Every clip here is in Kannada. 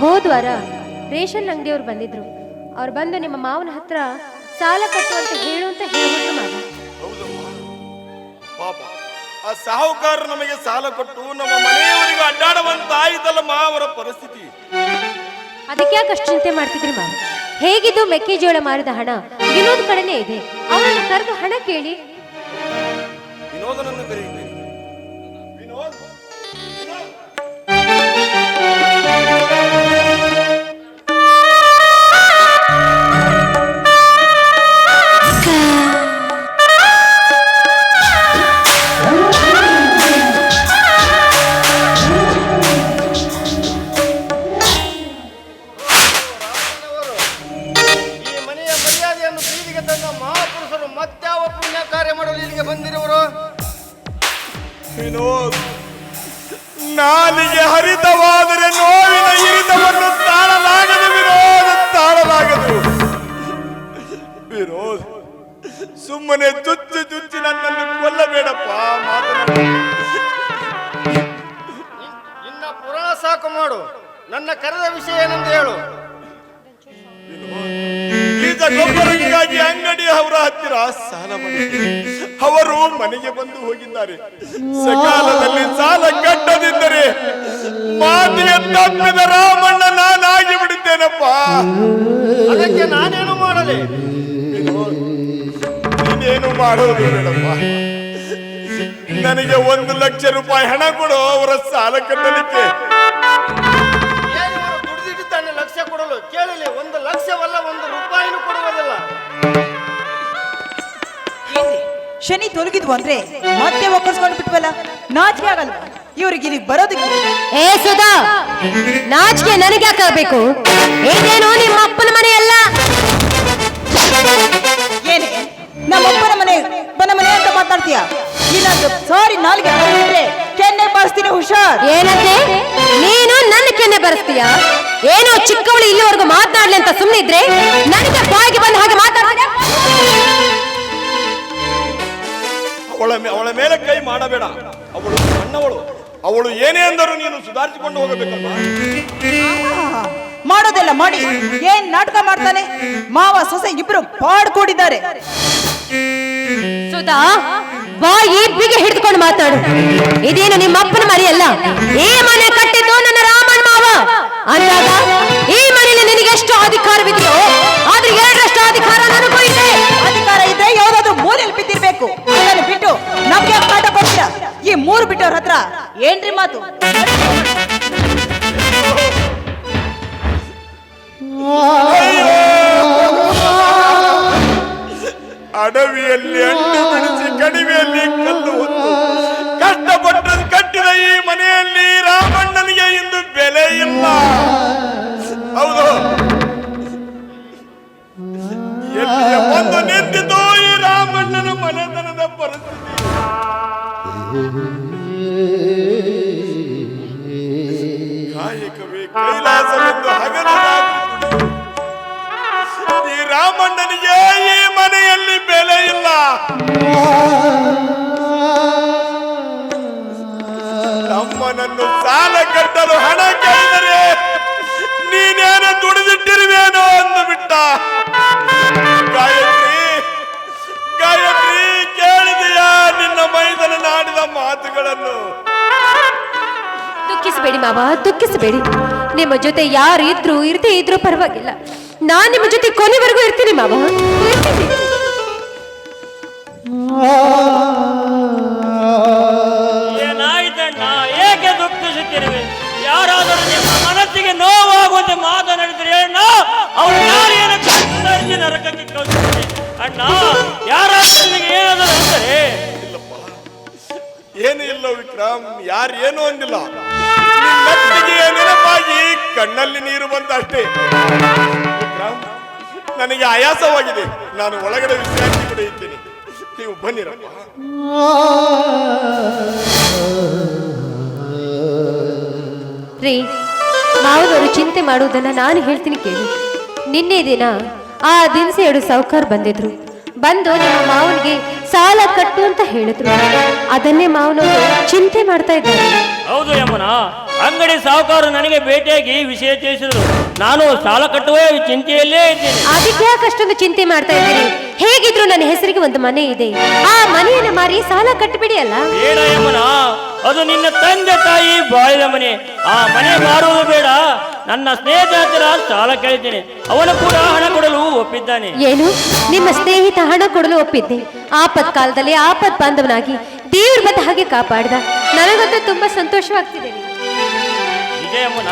ಹೋದ್ವಾರ ರೇಷನ್ ಅಂಗಡಿಯವ್ರು ಬಂದಿದ್ರು. ಅವ್ರು ಬಂದು ನಿಮ್ಮ ಮಾವನ ಹತ್ರ ಸಾಲ ಕಟ್ಟುವಂತ ಹೇಳು ಅಂತ ಹೇಳ್ಬಿಟ್ರು ಮಾವ. ಹೌದಮ್ಮ. ಪಾಪ. ಆ ಸಾಹುಕಾರ ನಮಗೆ ಸಾಲ ಕೊಟ್ಟು ನಮ್ಮ ಮನೆಯವರಿಗೆ ಅಡ್ಡಾಡುವಂತ ಮಾ ಅವರ ಪರಿಸ್ಥಿತಿ. ಅದಕ್ಕೆ ಯಾಕೆ ಅಷ್ಟು ಚಿಂತೆ ಮಾಡ್ತಿದ್ರಿ ಮಾವ? ಹೇಗಿದ್ದು ಮೆಕ್ಕೆಜೋಳ ಮಾರಿದ ಹಣ ವಿನೋದ್ ಕಡೆನೇ ಇದೆ. ಅವರನ್ನು ಕರೆದು ಹಣ ಕೇಳಿ. ವಿನೋದನನ್ನು ಕರೆಯುತ್ತೇನೆ ತಂದ ಮಹಾಪುರುಷರು ಮತ್ಯಾವ ಪುಣ್ಯ ಕಾರ್ಯ ಮಾಡಲು ಇಲ್ಲಿಗೆ ಬಂದಿರುವರು? ವಿನೋದ್ ನಾಲಿಗೆ ಹರಿತವಾದರೆ ನೋವಿನ ಇರಿತವನ್ನು ತಾಳಲಾಗದು ವಿರೋಧ ತಾಳಲಾಗದು. ವಿರೋಧ ಸುಮ್ಮನೆ ಚುಚ್ಚು ಚುಚ್ಚಿ ನನ್ನನ್ನು ಕೊಲ್ಲಬೇಡಪ್ಪ ಇನ್ನ ಪುರಾಣ ಸಾಕು ಮಾಡು. ನನ್ನ ಕರೆದ ವಿಷಯ ಏನಂತ ಹೇಳು. ಗೊಬ್ಬರಕ್ಕಾಗಿ ಅಂಗಡಿ ಅವರ ಹತ್ತಿರ ಸಾಲ ಅವರು ಮನೆಗೆ ಬಂದು ಹೋಗಿದ್ದಾರೆ. ಸಕಾಲದಲ್ಲಿ ಸಾಲ ಕಟ್ಟದಿದ್ದರೆ ಮಾತಿಗೆ ತಪ್ಪಿದ ರಾಮಣ್ಣ ನಾನಾಗಿ ಬಿಡುತ್ತೇನಪ್ಪ. ಅದಕ್ಕೆ ನಾನೇನು ಮಾಡಲಿ? ನೀನೇನು ಮಾಡೋದು ಬೇಡಪ್ಪ ನನಗೆ ಒಂದು ಲಕ್ಷ ರೂಪಾಯಿ ಹಣ ಕೊಡು ಅವರ ಸಾಲ ಕಟ್ಟಲಿಕ್ಕೆ. ಕೇಳಿಲಿ ಒಂದು ಲಕ್ಷವಲ್ಲ ಒಂದು ರೂಪಾಯಿನೂ ಕೊಡುವುದಿಲ್ಲ. ಶನಿ ತೊಲಗಿದ್ವು ಅಂದ್ರೆ ಮತ್ತೆ ಒಕ್ಕರ್ಸ್ಕೊಂಡು ಬಿಟ್ವಲ್ಲ? ನಾಚಿಕೆ ಆಗಲ್ಲ ಇವ್ರಿಗೆ ಇಲ್ಲಿ ಬರೋದಕ್ಕೆ? ಏ ಸುಧಾ! ನಾಚಿಕೆ ನನಗೆ ಯಾಕಾಗಬೇಕು ಏನೇನು ನಿಮ್ಮ ಅಪ್ಪನ ಮನೆಯಲ್ಲ? ಏನೇ? ನಮ್ಮಪ್ಪನ ಮನೆ ಬನ್ನ ಮನೆ ಅಂತ ಮಾತಾಡ್ತೀಯ? ಇನ್ನೊಂದು ಸಾರಿ ನಾಲ್ಗೆ ಕೆನ್ನೆ ಬರ್ಸ್ತೀನಿ ಹುಷಾರ್. ಏನಂತೆ? ನೀನು ನನ್ನ ಕೆನ್ನೆ ಬರೆಸ್ತೀಯ? ಏನೋ ಚಿಕ್ಕವಳು ಇಲ್ಲಿವರೆಗೂ ಮಾತನಾಡ್ಲಿ ಅಂತ ಸುಮ್ಮನಿದ್ರೆ ನನಗೆ ಬಾಯಿಗೆ ಬಂದ ಹಾಗೆ ಮಾತಾಡ ಅವಳ ಅವಳ ಮೇಲೆ ಕೈ ಮಾಡಬೇಡ. ಅವಳು ಸಣ್ಣವಳು. ಅವಳು ಏನೇ ಅಂದರೂ ನೀನು ಸುಧಾರಿಸಿಕೊಂಡು ಹೋಗಬೇಕಲ್ಲ ಮಾಡೋದೆಲ್ಲ ಮಾಡಿ. ಏನ್ ನಾಟಕ ಮಾಡ್ತಾನೆ? ಮಾವ ಸೊಸೆ ಇಬ್ರು ಪಾಡ್ಕೊಂಡಿದ್ದಾರೆ. ಸುಧಾ ಬಾಯಿ ಬಿಗಿ ಹಿಡಿದುಕೊಂಡು ಮಾತಾಡು. ಇದೇನು ನಿಮ್ಮ ಅಪ್ಪನ ಮರಿಯಲ್ಲ? ಏ ಮನೆ ಕಟ್ಟಿದ್ದು? ಅಂದಾಗ ಈ ಮನೆಯಲ್ಲಿ ನಿನಗೆ ಎಷ್ಟು ಅಧಿಕಾರವಿದೆಯೋ ಆದ್ರೆ ಎರಡರಷ್ಟು ಅಧಿಕಾರ ನನಗೂ ಇದೆ. ಅಧಿಕಾರ ಇದ್ರೆ ಯಾವ್ದಾದ್ರು ಮೂಲೆಯಲ್ಲಿ ಬಿದ್ದಿರ್ಬೇಕು. ಅದನ್ನು ಬಿಟ್ಟು ನಮ್ಗೆ ಪಾಠ ಕಾಟ ಕೊಡ್ತೀರಾ? ಈ ಮೂರು ಬಿಟ್ಟವ್ರ ಹತ್ರ ಏನ್ರಿ ಮಾತು? ಅಡವಿಯಲ್ಲಿ ಹಣ್ಣು ಬಿಡಿಸಿ ಕಣಿವೆಯಲ್ಲಿ ಕಲ್ಲು ಹೊತ್ತು ಕಷ್ಟಪಟ್ಟು ಮನೆಯಲ್ಲಿ ರಾಮಣ್ಣನಿಗೆ ಇಂದು ಬೆಲೆ ಇಲ್ಲ. ಹೌದು. ಒಂದು ನಿಂತಿದ್ದು ಈ ರಾಮಣ್ಣನ ಮನೆತನದ ಪರಿಸ್ಥಿತಿ. ಈ ರಾಮಣ್ಣನಿಗೆ ಈ ಮನೆಯಲ್ಲಿ ಬೆಲೆ ಇಲ್ಲ. ತಮ್ಮನನ್ನು ಸಾಲ ಕಟ್ಟಲು ಹಣ ಕೇಳಿದರೆ ನೀನೇನು ದುಡಿದಿಟ್ಟಿರುವೇನೋ ಅಂದು ಬಿಟ್ಟ. ಗಾಯತ್ರಿ ಗಾಯತ್ರಿ ಕೇಳಿದೆಯಾ ನಿನ್ನ ಮೈದನ ನಾಡಿದ ಮಾತುಗಳನ್ನು? ದುಃಖಿಸಬೇಡಿ ಮಾವ ದುಃಖಿಸಬೇಡಿ. ನಿಮ್ಮ ಜೊತೆ ಯಾರು ಇದ್ರು ಇರ್ದೇ ಇದ್ರು ಪರವಾಗಿಲ್ಲ. ನಾನ್ ನಿಮ್ಮ ಜೊತೆ ಕೊನೆವರೆಗೂ ಇರ್ತೀನಿ ಮಾವ. ಇರ್ತೀನಿ. ನೋವಾಗುವಂತೆ ಮಾತನಾಡಿದ್ರೆ ಅಣ್ಣ ಯಾರು ನಾರಿಯನ್ನು ಕತ್ತರಿಸಿ ನರಕಕ್ಕೆ ಕಳಿಸುತ್ತೆ ಅಣ್ಣ ಯಾರಾದ್ರೂ ನಿನಗೆ ಏನಾದ್ರು ಅಂದರೆ ಏನು ಇಲ್ಲ ವಿಕ್ರಮ್ ಯಾರು ಏನು ಅಂದಿಲ್ಲ. ನೆನಪಾಗಿ ಕಣ್ಣಲ್ಲಿ ನೀರು ಬಂತ ಅಷ್ಟೇ ವಿಕ್ರಮ್ ನನಗೆ ಆಯಾಸವಾಗಿದೆ. ನಾನು ಒಳಗಡೆ ವಿಶ್ರಾಂತಿ ಪಡೆಯುತ್ತೇನೆ ನೀವು ಬನ್ನಿರಪ್ಪ. ರೀ ಮಾವನವರು ಚಿಂತೆ ಮಾಡುವುದನ್ನು ನಾನು ಹೇಳ್ತೀನಿ ಕೇಳಿ. ನಿನ್ನೆ ದಿನ ಆ ದಿನಸಿ ಎರಡು ಸಾವುಕಾರ ಬಂದಿದ್ರು. ಬಂದು ನಿಮ್ಮ ಮಾವನಿಗೆ ಸಾಲ ಕಟ್ಟು ಅಂತ ಹೇಳಿದ್ರು. ಅದನ್ನೇ ಮಾವನವರು ಚಿಂತೆ ಮಾಡ್ತಾ ಇದ್ದಾರೆ. ಹೌದು ಯಮನ ಅಂಗಡಿ ಸಾಹುಕಾರರು ನನಗೆ ಭೇಟಿಯಾಗಿ ವಿಷಯ ತಿಳಿಸಿದ್ರು. ನಾನು ಸಾಲ ಕಟ್ಟುವ ಚಿಂತೆಯಲ್ಲೇ ಇದ್ದೇನೆ. ಅದಕ್ಕೆ ಯಾಕೆ ಅಷ್ಟೊಂದು ಚಿಂತೆ ಮಾಡ್ತಾ ಇದ್ದೀರಿ? ಹೇಗಿದ್ರು ನನ್ನ ಹೆಸರಿಗೆ ಒಂದು ಮನೆ ಇದೆ. ಆ ಮನೆಯನ್ನು ಮಾರಿ ಸಾಲ ಕಟ್ಟಿಬಿಡಿ ಅಲ್ಲ? ಬೇಡ ಯಮನ ಅದು ನಿನ್ನ ತಂದೆ ತಾಯಿ ಬಾಳಿನ ಮನೆ. ಆ ಮನೆ ಮಾರುವುದು ಬೇಡ. ನನ್ನ ಸ್ನೇಹಿತರ ಹತ್ತಿರ ಸಾಲ ಕೇಳಿದ್ದೇನೆ. ಅವನು ಕೂಡ ಹಣ ಕೊಡಲು ಒಪ್ಪಿದ್ದಾನೆ. ಏನು? ನಿಮ್ಮ ಸ್ನೇಹಿತ ಹಣ ಕೊಡಲು ಒಪ್ಪಿದ್ದೆ. ಆಪತ್ ಕಾಲದಲ್ಲಿ ಆಪತ್ ಬಾಂಧವನಾಗಿ ದೇವ್ರ ಬಂದ ಹಾಗೆ ಕಾಪಾಡಿದ. ನನಗಂತೂ ತುಂಬಾ ಸಂತೋಷವಾಗ್ತಿದೆ. ವಿಜಯಮ್ಮನ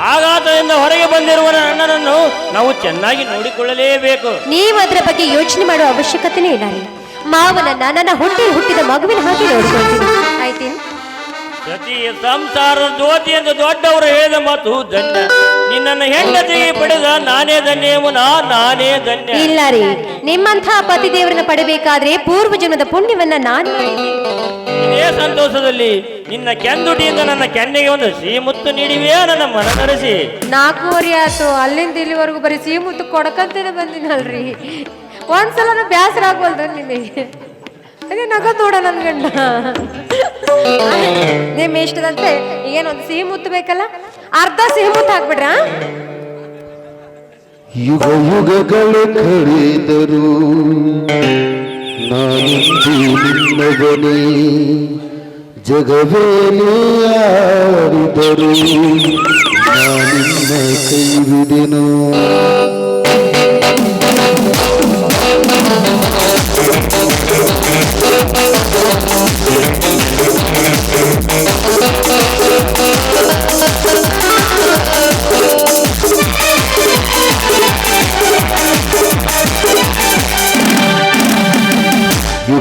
ಆಘಾತದಿಂದ ಹೊರಗೆ ಬಂದಿರುವ ನನ್ನನ್ನು ನಾವು ಚೆನ್ನಾಗಿ ನೋಡಿಕೊಳ್ಳಲೇಬೇಕು. ನೀವು ಅದರ ಬಗ್ಗೆ ಯೋಚನೆ ಮಾಡುವ ಅವಶ್ಯಕತೆನೇ ಇಲ್ಲ ಮಾವನನ್ನ ನನ್ನ ಹುಟ್ಟಿ ಹುಟ್ಟಿದ ಮಗುವಿನ ಹಾಗೆ ನೋಡ್ಕೊಳ್ತೀನಿ. ಆಯ್ತೇನು ಪ್ರತಿ ಸಂಸಾರ ಜ್ಯೋತಿ ಎಂದು ದೊಡ್ಡವರು ಹೇಳಿದ ಮಾತು ಧನ್ಯ. ನಿನ್ನನ್ನು ಹೆಂಡತಿಗೆ ಪಡೆದ ನಾನೇ ಧನ್ಯ ನಾನೇ ಧನ್ಯ. ಇಲ್ಲ ರೀ. ನಿಮ್ಮಂಥ ಪತಿ ದೇವರನ್ನ ಪಡಬೇಕಾದ್ರೆ ಪೂರ್ವ ಜನ್ಮದ ಪುಣ್ಯವನ್ನ ನಾನು. ಇದೇ ಸಂತೋಷದಲ್ಲಿ ನಿನ್ನ ಕೆಂದುಟಿಯಿಂದ ನನ್ನ ಕೆನ್ನೆಗೆ ಒಂದು ಸಿಹಿ ಮುತ್ತು ನೀಡಿವೆಯಾ ನನ್ನ ಮನನರಸಿ ನಾಲ್ಕೂವರೆ ಆಯ್ತು. ಅಲ್ಲಿಂದ ಇಲ್ಲಿವರೆಗೂ ಬರೀ ಸಿಹಿ ಮುತ್ತು ಕೊಡಕಂತೇನೆ ಬಂದಿನಲ್ರಿ. ಒಂದ್ಸಲ ಬ್ಯಾಸರ ಆಗ್ವಲ್ರಿ ನಿಮಗೆ. ಅದೇ ನಗ ನೋಡ ನನ್ ಗಂಡ. ನಿಮ್ ಇಷ್ಟದಂತೆ ಏನೊಂದು ಸಿಹಿ ಮುತ್ತು ಬೇಕಲ್ಲ? ಅರ್ಧ ಸಿಹಿ ಮುತ್ತು ಹಾಕ್ಬಿಡ್ರ? ಯುಗ ಯುಗಗಳು ಕಳೆದರು ನಾನಿಂದು ನಿನ್ನವನೇ ಜಗವೇನೇ ಆಡಿದರು ಕೈಬಿಡೆನು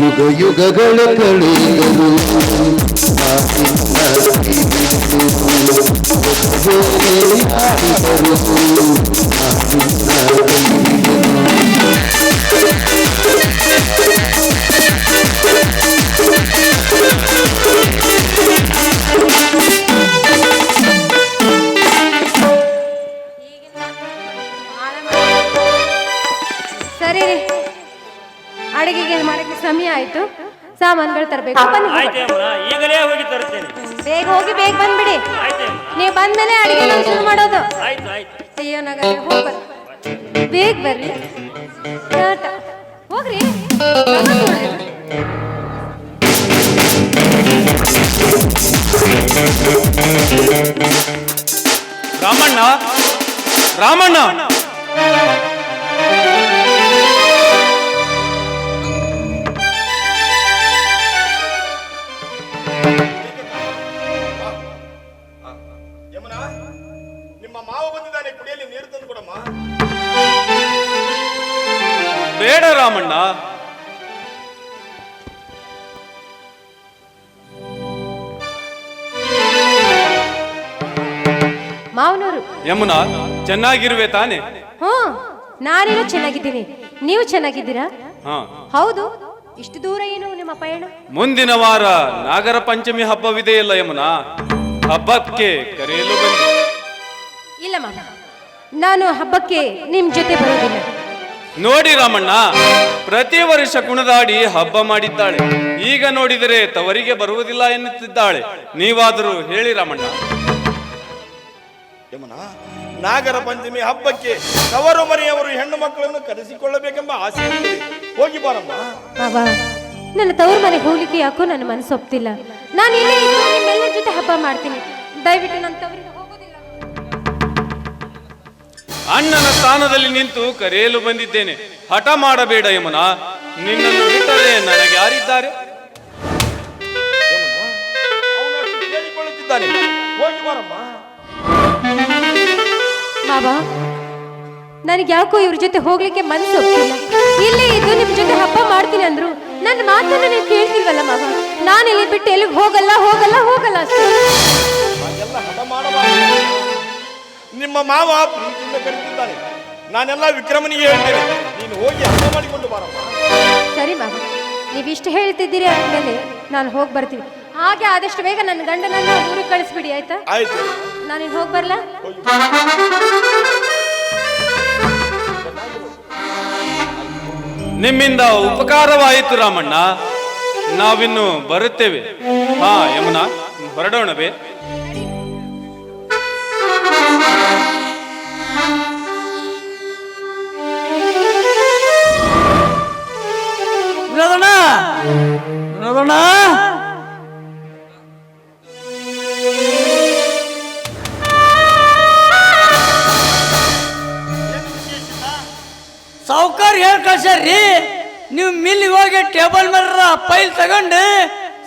ಯುಗಗಳು ಯುಗ ಯುಗಗಳ ಕಳೆದರು ನಾನಿನ್ನ ಕೈಬಿಡೆನು. ಸಾಮಾನುಗಳು ತರಬೇಕು. ಬನ್ನಿ. ಹೋಗೋಣ. ಆಯ್ತು ಈಗಲೇ ಹೋಗಿ ತರ್ತೇನೆ. ಬೇಗ ಹೋಗಿ ಬೇಗ ಬಂದ್ಬಿಡಿ. ನೀವು ಬಂದ್ಮೇಲೆ ಅಡಿಗೆ ಶುರು ಮಾಡೋದು. ಆಯ್ತು ಆಯ್ತು. ಅಯ್ಯೋ ನಗರ ಹೋಗ್ ಬರ್ರಿ ಬೇಗ ಬರ್ರಿ. ಟಾಟಾ. ಹೋಗ್ರಿ. ರಾಮಣ್ಣ? ರಾಮಣ್ಣ? ಕೊಡಮ್ಮ. ಬೇಡ ರಾಮಣ್ಣ. ಮಾವನೂರು. ಯಮುನಾ ಚೆನ್ನಾಗಿರುವೆ ತಾನೆ? ಹ್ಞೂ ನಾನೇನು ಚೆನ್ನಾಗಿದ್ದೀನಿ. ನೀವು ಚೆನ್ನಾಗಿದ್ದೀರಾ? ಹಾ. ಹೌದು. ಇಷ್ಟು ದೂರ ಏನು ನಿಮ್ಮ ಪಯಣ? ಮುಂದಿನ ವಾರ ನಾಗರ ಪಂಚಮಿ ಹಬ್ಬವಿದೆಯಲ್ಲ ಯಮುನಾ? ಹಬ್ಬಕ್ಕೆ ಕರೆಯಲು ಬಂದೆ. ಇಲ್ಲ ಮಾಮ. ನಾನು ಹಬ್ಬಕ್ಕೆ ನಿಮ್ ಜೊತೆ ಬರೋದಿಲ್ಲ ನೋಡಿ ರಾಮಣ್ಣ ಪ್ರತಿ ವರ್ಷ ಕುಣದಾಡಿ ಹಬ್ಬ ಮಾಡಿದ್ದಾಳೆ. ಈಗ ನೋಡಿದರೆ ತವರಿಗೆ ಬರುವುದಿಲ್ಲ ಎನ್ನುತ್ತಿದ್ದಾಳೆ. ನೀವಾದರೂ ಹೇಳಿ ರಾಮಣ್ಣ. ಯಮುನಾ ನಾಗರ ಪಂಚಮಿ ಹಬ್ಬಕ್ಕೆ ತವರು ಮನೆಯವರು ಹೆಣ್ಣು ಮಕ್ಕಳನ್ನು ಕರೆಸಿಕೊಳ್ಳಬೇಕೆಂಬ ಆಸೆ ಇದೆ. ಹೋಗಿ ಬಾರಮ್ಮ. ಬಾಬಾ ನನ್ನ ತವರು ಮನೆಗೆ ಹೋಗ್ಲಿಕ್ಕೆ ಯಾಕೋ ನನ್ನ ಮನಸ್ಸು ಒಪ್ತಿಲ್ಲ ನಾನು ಇಲ್ಲೇ ಇದ್ದು ನಿಮ್ಮೆಲ್ಲರ ಜೊತೆ ಹಬ್ಬ ಮಾಡ್ತೀನಿ. ದಯವಿಟ್ಟು ನನ್ನ ತವರಿಗೆ ಅಣ್ಣನ ಸ್ಥಾನದಲ್ಲಿ ನಿಂತು ಕರೆಯಲು ಬಂದಿದ್ದೇನೆ. ಹಠ ಮಾಡಬೇಡ ಯಮುನ. ನಿನ್ನನ್ನು ಬಿಟ್ಟರೆ ನನಗೆ ಯಾರಿದ್ದಾರೆ? ಮಾವ ನನಗೆ ಯಾಕೋ ಇವ್ರ ಜೊತೆ ಹೋಗ್ಲಿಕ್ಕೆ ಮನಸ್ಸು ಇಲ್ಲಿ ಇದ್ದು ನಿಮ್ ಜೊತೆ ಹಬ್ಬ ಮಾಡ್ತೀನಿ ಅಂದ್ರು ನನ್ನ ಮಾತನ್ನ ನೀವು ಕೇಳ್ತಿಲ್ವಲ್ಲ ಮಾವ? ನಾನು ಇಲ್ಲಿ ಬಿಟ್ಟು ಎಲ್ಲಿಗೆ ಹೋಗಲ್ಲ ಹೋಗಲ್ಲ ಹೋಗಲ್ಲ ಅಷ್ಟೇ. ನಿಮ್ಮ ಮಾವ ಪ್ರೀತಿಯಿಂದ ಕರೀತಿದ್ದಾನೆ. ನಾನೆಲ್ಲ ವಿಕ್ರಮನಿಗೆ ಹೇಳ್ತೇನೆ. ನೀನು ಹೋಗಿ ಅರ್ಥ ಮಾಡಿಕೊಂಡು ಬಾರಮ್ಮ ಸರಿ ಮಾವ ನೀವಿಷ್ಟು ಹೇಳ್ತಿದ್ದೀರಿ ಅಂದಮೇಲೆ ನಾನು ಹೋಗಿ ಬರ್ತೀನಿ. ಹಾಗೆ ಆದಷ್ಟು ಬೇಗ ನನ್ನ ಗಂಡನನ್ನ ಊರಿಗೆ ಕಳಿಸ್ಬಿಡಿ ಆಯ್ತಾ? ಆಯ್ತು. ನಾನು ಇಲ್ಲಿ ಹೋಗಿ ಬರಲಾ? ನಿಮ್ಮಿಂದ ಉಪಕಾರವಾಯಿತು ರಾಮಣ್ಣ. ನಾವಿನ್ನು ಬರುತ್ತೇವೆ. ಹಾ ಯಮುನಾ ಹೊರಡೋಣವೇ ವಿನೋದಣ್ಣ! ವಿನೋದಣ್ಣ! ಸಾವುಕಾರ ಹೇಳ್ ಕಳ್ಸ್ಯಾರ್ರಿ? ನೀವು ಮಿಲ್ಲಿಗೆ ಹೋಗಿ ಟೇಬಲ್ ಮೇಲೆ ಪೈಲ್ ತಗೊಂಡು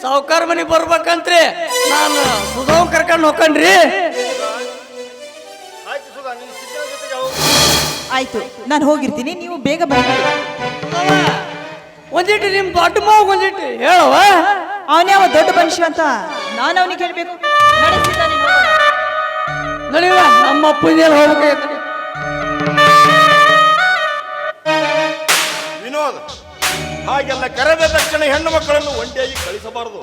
ಸಾವುಕಾರ ಮನೆಗೆ ಬರ್ಬೇಕಂತ್ರಿ. ನಾನು ಸುಧಾವ್ ಕರ್ಕೊಂಡು ಹೋಗ್ಕಂಡ್ರಿ. ಆಯ್ತು ನೀನು ಸಿದ್ಧನ ಜೊತೆಗೆ ಹೋಗು. ಆಯ್ತು ನಾನು ಹೋಗಿರ್ತೀನಿ ನೀವು ಬೇಗ ಬನ್ನಿ ಒಂದಿಟ್ಟು ನಿಮ್ ದೊಡ್ಡ ಮಾವು ಒಂದಿಟ್ಟು ಹೇಳವ ಅವ ದೊಡ್ಡ ಮನುಷ್ಯ ಅಂತ. ನಾನು ಅವನಿಗೆ ಹೇಳ್ಬೇಕು. ನಡೆಯುವ ನಮ್ಮ ಅಪ್ಪಂದೇನು ಹೋಗ್ಬೇಕು. ವಿನೋದ್ ಹಾಗೆಲ್ಲ ಕರೆದ ತಕ್ಷಣ ಹೆಣ್ಣು ಮಕ್ಕಳನ್ನು ಒಂಟಿಯಾಗಿ ಕಳಿಸಬಾರದು.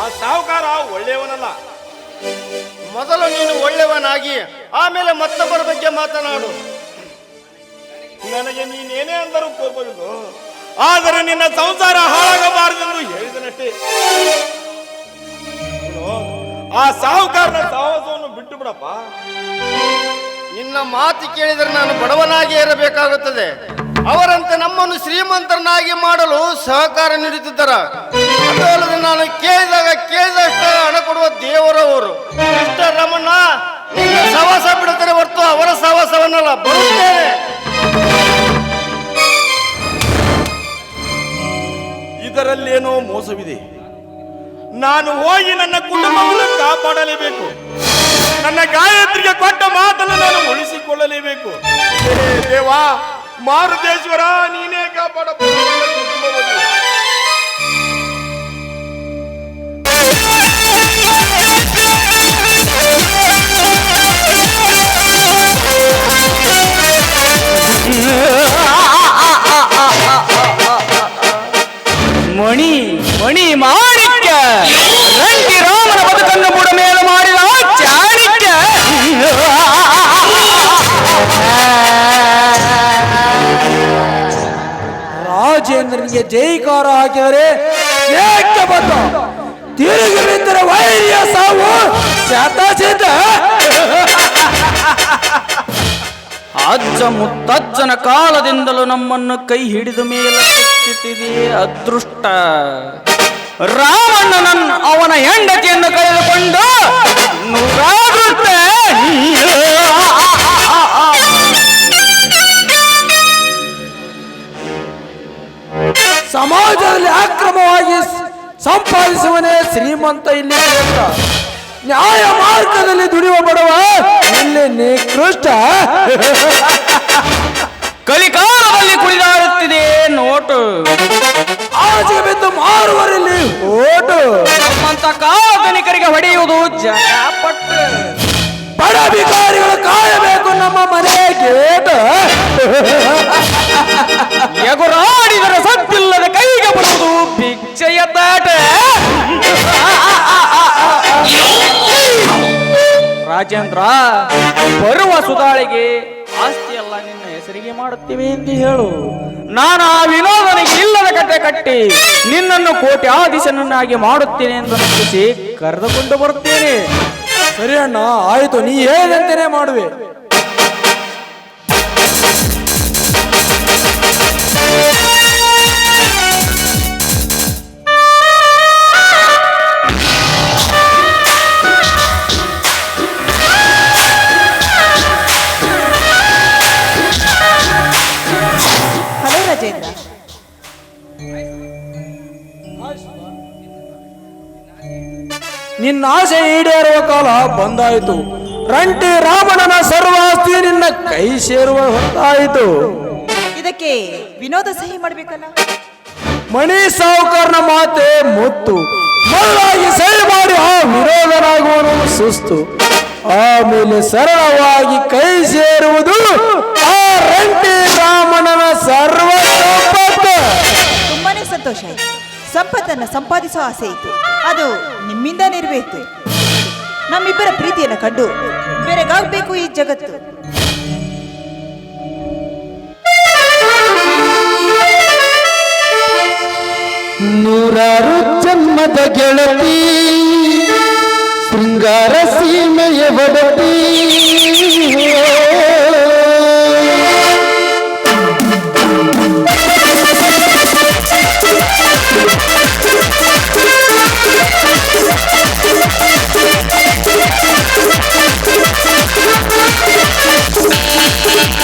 ಆ ಸಾಹುಕಾರ ಒಳ್ಳೆಯವನಲ್ಲ. ಮೊದಲು ನೀನು ಒಳ್ಳೆಯವನಾಗಿ ಆಮೇಲೆ ಮತ್ತೊಬ್ಬರ ಬಗ್ಗೆ ಮಾತನಾಡು. ನನಗೆ ನೀನೇನೇ ಅಂದರೂ ಕೋಪವಿಲ್ಲ ಆದರೆ ನಿನ್ನ ಸಂಸಾರ ಹಾಳಾಗಬಾರದೆಂದು ಹೇಳಿದನಷ್ಟೇ. ಆ ಸಾಹುಕಾರನ ಸಾಹಸವನ್ನು ಬಿಟ್ಟು ಬಿಡಪ್ಪ ನಿನ್ನ ಮಾತು ಕೇಳಿದರೆ ನಾನು ಬಡವನಾಗಿ ಇರಬೇಕಾಗುತ್ತದೆ. ಅವರಂತೆ ನಮ್ಮನ್ನು ಶ್ರೀಮಂತರನ್ನಾಗಿ ಮಾಡಲು ಸಹಕಾರ ನೀಡುತ್ತಿದ್ದರ. ಅದಲ್ಲದೆ ನಾನು ಕೇಳಿದಾಗ ಕೇಳಿದಷ್ಟ ಹಣ ಕೊಡುವ ದೇವರವರು. ಇಷ್ಟ ರಮಣ್ಣ ನಿನ್ನ ಸವಾಸ ಬಿಡುತ್ತಾರೆ ಹೊರತು ಅವರ ಸವಾಸವನ್ನಲ್ಲ ಬರುತ್ತೇನೆ. ಇದರಲ್ಲೇನೋ ಮೋಸವಿದೆ. ನಾನು ಹೋಗಿ ನನ್ನ ಕುಟುಂಬವನ್ನು ಕಾಪಾಡಲೇಬೇಕು. ನನ್ನ ಗಾಯತ್ರಿಗೆ ಕೊಟ್ಟ ಮಾತನ್ನು ನಾನು ಉಳಿಸಿಕೊಳ್ಳಲೇಬೇಕು. ದೇವಾ, ಮಾರುತೇಶ್ವರ, ನೀನೇ ಕಾಪಾಡಬಹುದು ಜೈಕಾರ ಹಾಕಿದರೆ ಏಕೆ ಬಂದು? ತಿರುಗಿ ಬಿದ್ದರೆ ವೈರ್ಯ ಸಾವು ಚೇತ ಅಜ್ಜ ಮುತ್ತಜ್ಜನ ಕಾಲದಿಂದಲೂ ನಮ್ಮನ್ನು ಕೈ ಹಿಡಿದ ಮೇಲೆ ಕಟ್ಟಿದೆಯೇ ಅದೃಷ್ಟ. ನನ್ನ ಅವನ ಹೆಂಡತಿಯನ್ನು ಕಳೆದುಕೊಂಡು ನೂರಾಗುತ್ತೆ ಸಮಾಜದಲ್ಲಿ ಅಕ್ರಮವಾಗಿ ಸಂಪಾದಿಸುವನೇ ಶ್ರೀಮಂತ ಇಲ್ಲಿ ನ್ಯಾಯ ಮಾರ್ಗದಲ್ಲಿ ದುಡಿಯುವ ಬಡವ ಇಲ್ಲಿ ನಿಕೃಷ್ಟ. ಕಲಿಕಾಲದಲ್ಲಿ ಕುಳಿದಾಡುತ್ತಿದೆ ನೋಟು. ಆಚೆಗೆ ಬಿದ್ದು ಮಾರುವರಲ್ಲಿ ಓಟು. ನಮ್ಮಂತ ಕಾಲ್ಪನಿಕರಿಗೆ ಹೊಡೆಯುವುದು ಜಗಪಟ್ಟು ಬಡ ಬಿಕಾರಿಗಳು ಕಾಯಬೇಕು ನಮ್ಮ ಮನೆ ಗೇಟ್. ಎಗುರಾಡಿದರೆ ಸತ್ತಿಲ್ಲದ ಕೈಗೆ ಬರುವುದು ಭಿಕ್ಷೆಯ ತಾಟ. ರಾಜೇಂದ್ರ ಬರುವ ಸುಧಾಳಿಗೆ ಆಸ್ತಿಯೆಲ್ಲ ನಿನ್ನ ಹೆಸರಿಗೆ ಮಾಡುತ್ತೇವೆ ಎಂದು ಹೇಳು. ನಾನು ಆ ವಿನೋದನಿಗೆ ಇಲ್ಲದ ಕಟ್ಟೆ ಕಟ್ಟಿ ನಿನ್ನನ್ನು ಕೋಟಿ ಆದಿಶನನ್ನಾಗಿ ಮಾಡುತ್ತೇನೆ ಎಂದು ನಂಬಿಸಿ ಕರೆದುಕೊಂಡು ಬರುತ್ತೇನೆ. ಸರಿ ಅಣ್ಣ ಆಯ್ತು ನೀ ಹೇಳಿದಂತೆಯೇ ಮಾಡುವೆ. ಕಾಲ ಬಂದಾಯಿತು. ರಂಟಿ ರಾವಣನ ಸರ್ವಾಸ್ತಿ ನಿನ್ನ ಕೈ ಸೇರುವ ಹೊತ್ತಾಯಿತು. ಇದಕ್ಕೆ ವಿನೋದ ಸಹಿ ಮಾಡಬೇಕಲ್ಲ? ಮಣಿ ಸಾವುಕಾರನ ಮಾತೆ ಮುತ್ತು. ಮಲ್ಲಾಗಿ ಸಹಿ ಮಾಡಿ ಆ ವಿರೋಧನಾಗುವನು ಸುಸ್ತು. ಆಮೇಲೆ ಸರಳವಾಗಿ ಕೈ ಸೇರುವುದು ಆ ರಂಟಿ ರಾಮಣನ ಸರ್ವ ಸಂಪತ್ತು. ತುಂಬಾನೇ ಸಂತೋಷ ಆಯ್ತು. ಸಂಪತ್ತನ್ನ ಸಂಪಾದಿಸೋ ಆಸೆ ಇತ್ತು. ಅದು ನಿಮ್ಮಿಂದ ನೆರವೇರಿತು. ನಮ್ಮಿಬ್ಬರ ಪ್ರೀತಿಯನ್ನು ಕಂಡು ಬೆರೆಗಾಗಬೇಕು ಈ ಜಗತ್ತು. ನೂರಾರು ಜನ್ಮದ ಗೆಳತಿ ಶೃಂಗಾರ ಸೀಮೆಯ ಒಡತಿ.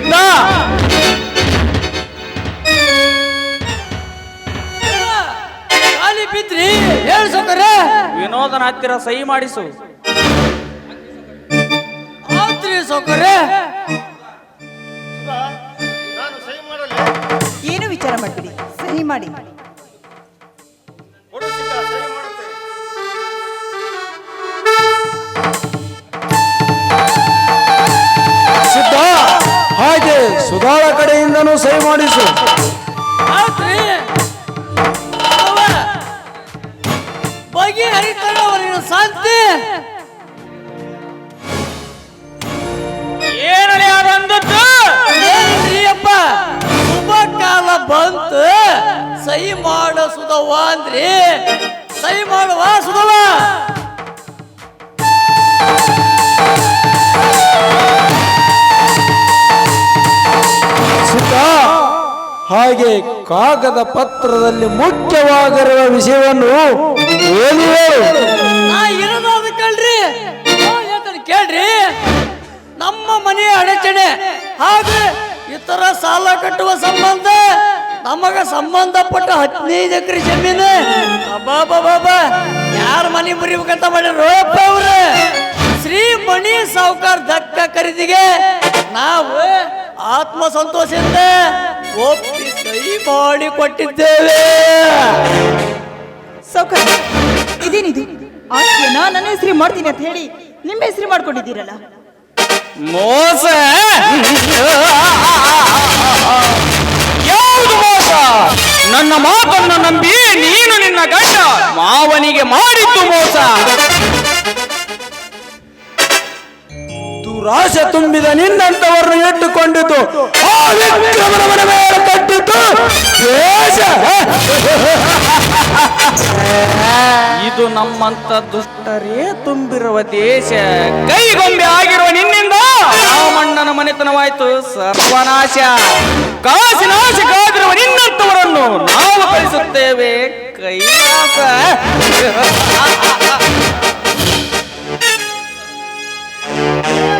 ಸಿದ್ಧ ಖಾಲಿ ಬಿದ್ರಿ ಸೌಕರ್ಯ ವಿನೋದನ ಹತ್ತಿರ ಸಹಿ ಮಾಡಿಸು. ಆತ್ರಿ ಸೌಕರ್ಯ ಏನು ವಿಚಾರ ಮಾಡ್ತೀರಿ? ಸಹಿ ಮಾಡಿ. ಸುಧಾಳ ಕಡೆಯಿಂದನೂ ಸಹಿ ಆತ್ರಿ. ಬಗೆ ಹರಿತಾಳ ಅವರಿನ ಶಾಂತಿ ಏನಲೆ ಅದಂದದ್ದು ಅಪ್ಪ. ಶುಭ ಕಾಲ ಬಂತು. ಸಹಿ ಮಾಡ ಅಂದ್ರಿ. ಸಹಿ ಮಾಡುವ ಸುಧವ ಹಾಗೆ ಕಾಗದ ಪತ್ರದಲ್ಲಿ ಮುಖ್ಯವಾಗಿರುವ ವಿಷಯವನ್ನು ಕಳ್ರಿ? ಕೇಳ್ರಿ. ನಮ್ಮ ಮನೆಯ ಅಡಚಣೆ. ಹಾಗೆ ಇತರ ಸಾಲ ಕಟ್ಟುವ ಸಂಬಂಧ, ನಮಗ ಸಂಬಂಧಪಟ್ಟ ಹದಿನೈದು ಎಕರೆ ಜಮೀನು. ಬಾಬಾ ಯಾರ ಮನೆ ಮುರಿಬೇಕಂತ ಮಾಡ್ಯಾರ ಅವ್ರು. ಶ್ರೀ ಮಣಿ ಸಾವುಕಾರ ದಕ್ಕ ಖರೀದಿಗೆ ನಾವು ಆತ್ಮ ಸಂತೋಷದಿಂದ ಒಪ್ಪಿ ಸಹಿ ಮಾಡಿ ಕೊಟ್ಟಿದ್ದೇವೆ ಸೌಕರ್ಯ. ಇದೇನಿದು? ಆಸ್ತಿಯನ್ನ ನನ್ನ ಹೆಸರು ಮಾಡ್ತೀನಿ ಅಂತ ಹೇಳಿ ನಿಮ್ಮ ಹೆಸರು ಮಾಡ್ಕೊಂಡಿದ್ದೀರಲ್ಲ? ಮೋಸ? ಯಾವುದು ಮೋಸ? ನನ್ನ ಮಾತನ್ನು ನಂಬಿ ನೀನು ನಿನ್ನ ಗಂಡ ಮಾವನಿಗೆ ಮಾಡಿದ್ದು ಮೋಸ. ದುರಾಶೆ ತುಂಬಿದ ನಿನ್ನಂತವರನ್ನು ಇಟ್ಟುಕೊಂಡಿತು. ಕಟ್ಟಿತು ಇದು ನಮ್ಮಂತ ದುಷ್ಟರೇ ತುಂಬಿರುವ ದೇಶ. ಕೈಗೊಂಬೆ ಆಗಿರುವ ನಿನ್ನಿಂದ ರಾಮಣ್ಣನ ಮನೆತನವಾಯ್ತು. ಸರ್ವನಾಶ. ಕಾಸಿನಾಶ ಕಾದಿರುವ ನಿನ್ನಂತವರನ್ನು ನಾವು ಕಳಿಸುತ್ತೇವೆ ಕೈಲಾಸ. ದೇವರಂತ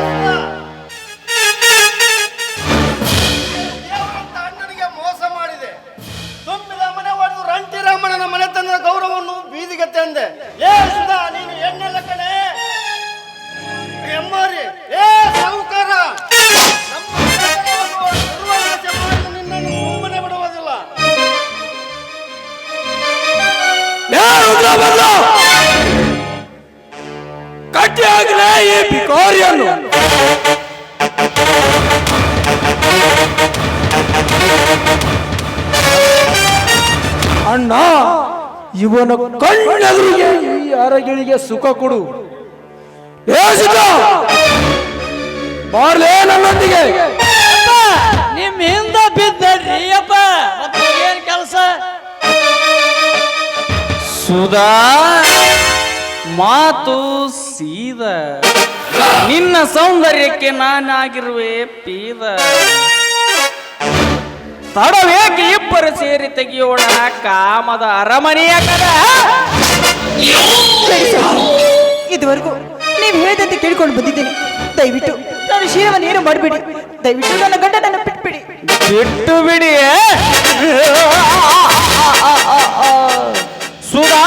ಅರಗಿಳಿಗೆ ಸುಖ ಕೊಡು. ಬಾರ್ಲೇ ನನ್ನೊಂದಿಗೆ. ನಿಮ್ ಹಿಂದ ಬಿದ್ದಡ್ರಿ ಅಪ್ಪ. ಮತ್ತೆ ಏನ್ ಕೆಲಸ? ಸುಧಾ ಮಾತು ಸೀದ. ನಿನ್ನ ಸೌಂದರ್ಯಕ್ಕೆ ನಾನಾಗಿರುವೆ ಪೀದ. ತಡವೇಕೆ ಇಬ್ಬರು ಸೇರಿ ತೆಗೆಯೋಣ ಕಾಮದ ಅರಮನೆಯ ಕದ? ಇದುವರೆಗೂ ನೀವು ಹೇಳಿದಂತೆ ಕೇಳ್ಕೊಂಡು ಬಂದಿದ್ದೀನಿ. ದಯವಿಟ್ಟು ನಾನು ಶೀಲವನ್ನು ಏನು ಮಾಡಬೇಡಿ. ದಯವಿಟ್ಟು ನನ್ನ ಗಂಡನನ್ನು ಬಿಟ್ಬಿಡಿ. ಬಿಟ್ಟು ಬಿಡಿ ಸುಧಾ,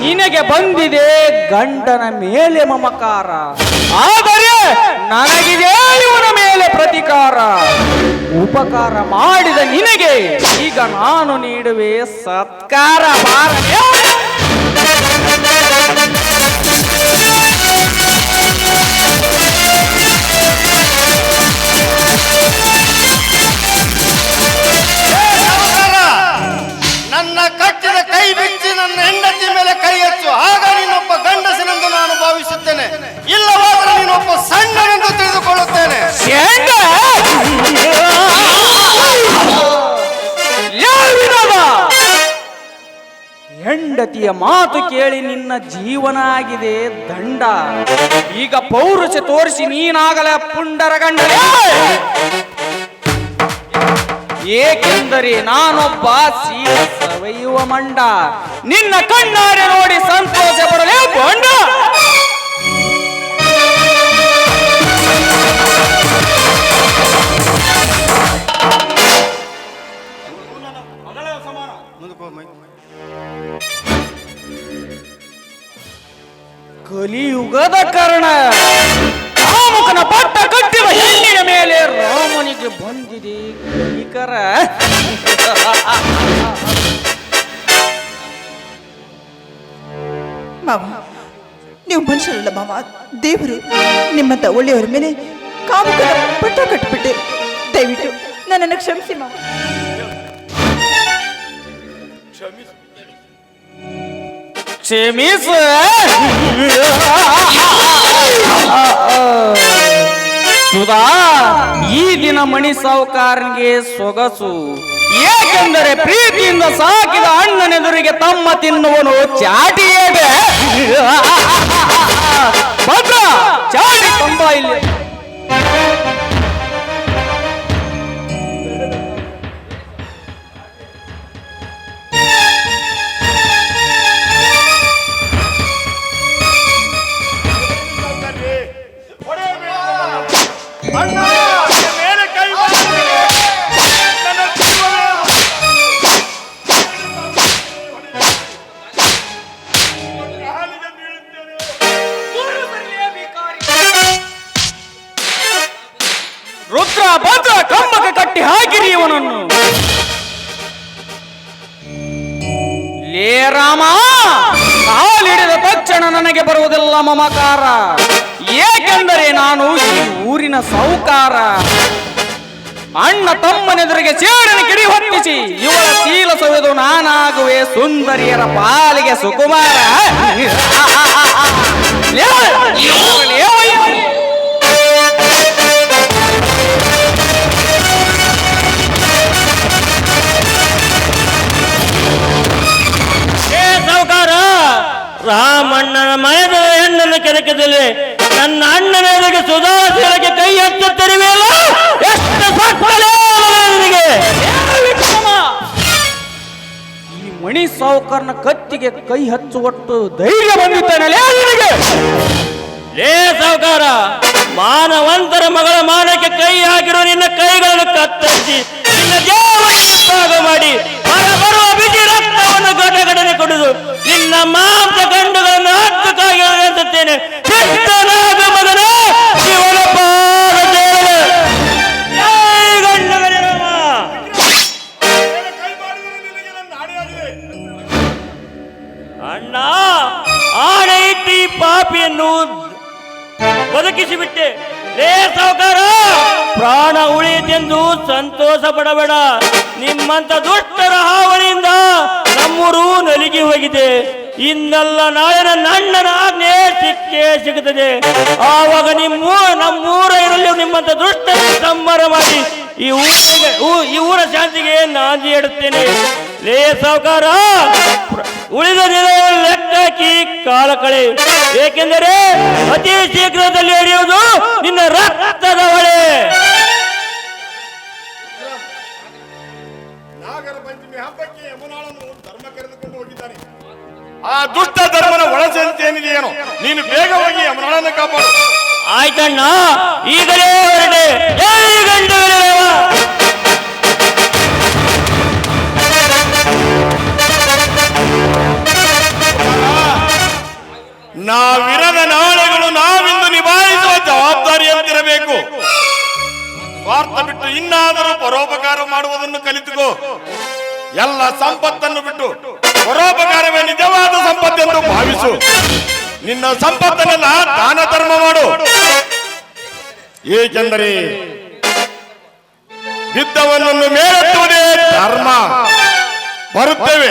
ನಿನಗೆ ಬಂದಿದೆ ಗಂಡನ ಮೇಲೆ ಮಮಕಾರ. ಆದರೆ ನನಗಿದೆ ಇವನ ಮೇಲೆ ಪ್ರತಿಕಾರ. ಉಪಕಾರ ಮಾಡಿದ ನಿನಗೆ ಈಗ ನಾನು ನೀಡುವೆ ಸತ್ಕಾರ ಬಾರನೆ. ಮಾತು ಕೇಳಿ ನಿನ್ನ ಜೀವನ ಆಗಿದೆ, ದಂಡ. ಈಗ ಪೌರುಷ ತೋರಿಸಿ ನೀನಾಗಲ ಪುಂಡರ ಗಂಡನೇ. ಏಕೆಂದರೆ ನಾನೊಬ್ಬ ಸೀರೆ ಸವೆಯುವ ಮಂಡ. ನಿನ್ನ ಕಣ್ಣಾರೆ ನೋಡಿ ಸಂತೋಷ ಪಡಲೇ ಬಂಡ ಕಲಿಯುಗದ ಕರ್ಣ ಕಾಮುಕನ ಪಟ್ಟ ಕಟ್ಟಿದ ಹೆಣ್ಣಿನ ಮೇಲೆ ರಾಮನಿಗೆ ಬಂದಿದೆ. ಕಲಿಕರ. ಮಾವ ನೀವು ಮನುಷ್ಯರಲ್ಲ ಮಾವ ದೇವರು ನಿಮ್ಮಂತ ಒಳ್ಳೆಯವರ ಮೇಲೆ ಕಾಮುಕನ ಪಟ್ಟ ಕಟ್ಟಿಬಿಟ್ಟೆ ದಯವಿಟ್ಟು ನನ್ನನ್ನು ಕ್ಷಮಿಸಿ ಮಾವ. ಕ್ಷಮಿಸು. ಕ್ಷಮಿಸ ಸುಧಾ, ಈ ದಿನ ಮಣಿ ಸಾವುಕಾರನಿಗೆ ಸೊಗಸು. ಏಕೆಂದರೆ ಪ್ರೀತಿಯಿಂದ ಸಾಕಿದ ಅಣ್ಣನೆದುರಿಗೆ ತಮ್ಮ ತಿನ್ನುವನು ಚಾಟಿಯೇ ಭದ್ರ, ಚಾಟಿ ತುಂಬಾ ಇಲ್ಲಿ. ಪಾಲಿಗೆ ಸುಕುಮಾರ ಲೇ, ಲೇ, ವಯ್ಯ. ಏ ಸಾವುಕಾರ ರಾಮಣ್ಣನ ಮನೆದ ಹೆಣ್ಣನ್ನು ಕೆದಕದಲ್ಲಿ ನನ್ನ ಅಣ್ಣನ ಎದುರಿಗೆ ಸುಧಾರಿಸಲಿಕ್ಕೆ ಕೈ ಹಚ್ಚುತ್ತಿರುವೆಯಲ್ಲ ಮಣಿ ಸಾವುಕಾರನ ಕತ್ತಿಗೆ ಕೈ ಹಚ್ಚುವಟ್ಟು ಧೈರ್ಯ ಬಂದಿದ್ದೇನೆ ಲೇ ಸಾವುಕಾರ, ಮಾನವಂತರ ಮಗಳ ಮಾನಕ್ಕೆ ಕೈ ಹಾಕಿರೋ ನಿನ್ನ ಕೈಗಳನ್ನು ಕತ್ತರಿಸಿ, ನಿನ್ನ ದೇವರಿಗೆ ಮಾಡಿ ಬರುವ ಬಿಸಿ ರಕ್ತವನ್ನು ಘಟಘಟನೆ ಕೊಡುದು. ನಿನ್ನ ಮಾಂಸ ಗಂಡುಗಳನ್ನು ಹತ್ತಕ್ಕಾಗಿ ಎಳೆಯುತ್ತೇನೆ ಚಿತ್ತನಾಗ ಮಗನೇ ಶಿವನ ಪಡಬೇಡ ನಿಮ್ಮಂತ ದುಷ್ಟರ ಹಾವಳಿಯಿಂದ ನಮ್ಮೂರು ನಲಿಗೆ ಹೋಗಿದೆ. ಇನ್ನೆಲ್ಲ ನಾಯನ ನಣ್ಣನ ಆಜ್ಞೆ ಸಿಕ್ಕೇ ಸಿಗುತ್ತದೆ. ಆವಾಗ ನಿಮ್ಮ ನಮ್ಮೂರ ಇರಲಿ ನಿಮ್ಮಂತ ದುಷ್ಟರ ಸಂಬರ ಮಾಡಿ. ಈ ಊರಿಗೆ ಈ ಊರ ಶಾಂತಿಗೆ ನಾಂದಿ ಇಡುತ್ತೇನೆ ಲೇ ಸಾವುಕಾರ, ಉಳಿದ ದಿನ ಲೆಕ್ಕಾಕಿ ಕಾಲ ಕಳೆ. ಏಕೆಂದರೆ ಅತಿ ಶೀಘ್ರದಲ್ಲಿ ಹರಿಯುವುದು ನಿನ್ನ ರಕ್ತದ ಹೊಳೆ. ಹಬ್ಬಕ್ಕೆ ಯಮುನಾಳನ್ನು ಧರ್ಮ ಕರೆದುಕೊಂಡು ಹೋಗಿದ್ದಾನೆ. ಆ ದುಷ್ಟ ಧರ್ಮನ ಒಳಸಂಚೇನಿದೆಯೇನೋ ನೀನು ಬೇಗ ಹೋಗಿ ಯಮುನಾಳನ್ನು ಕಾಪಾಡು. ಆಯ್ತಣ್ಣ ಈಗಲೇ ಹೊರಡೆ ನಾವಿರದ ನಾಳೆಗಳು ನಾವಿಂದು ನಿಭಾಯಿಸುವ ಜವಾಬ್ದಾರಿಯಂತಿರಬೇಕು ಸ್ವಾರ್ಥ ಬಿಟ್ಟು ಇನ್ನಾದರೂ ಪರೋಪಕಾರ ಮಾಡುವುದನ್ನು ಕಲಿತುಕೋ. ಎಲ್ಲ ಸಂಪತ್ತನ್ನು ಬಿಟ್ಟು ಪರೋಪಕಾರವೇ ನಿಜವಾದ ಸಂಪತ್ತೆಂದು ಭಾವಿಸು. ನಿನ್ನ ಸಂಪತ್ತನ್ನೆಲ್ಲ ದಾನ ಧರ್ಮ ಮಾಡು. ಏಕೆಂದರೆ ಬಿದ್ದವನನ್ನು ಮೇಲೆತ್ತುವುದೇ ಧರ್ಮ. ಬರುತ್ತೇವೆ.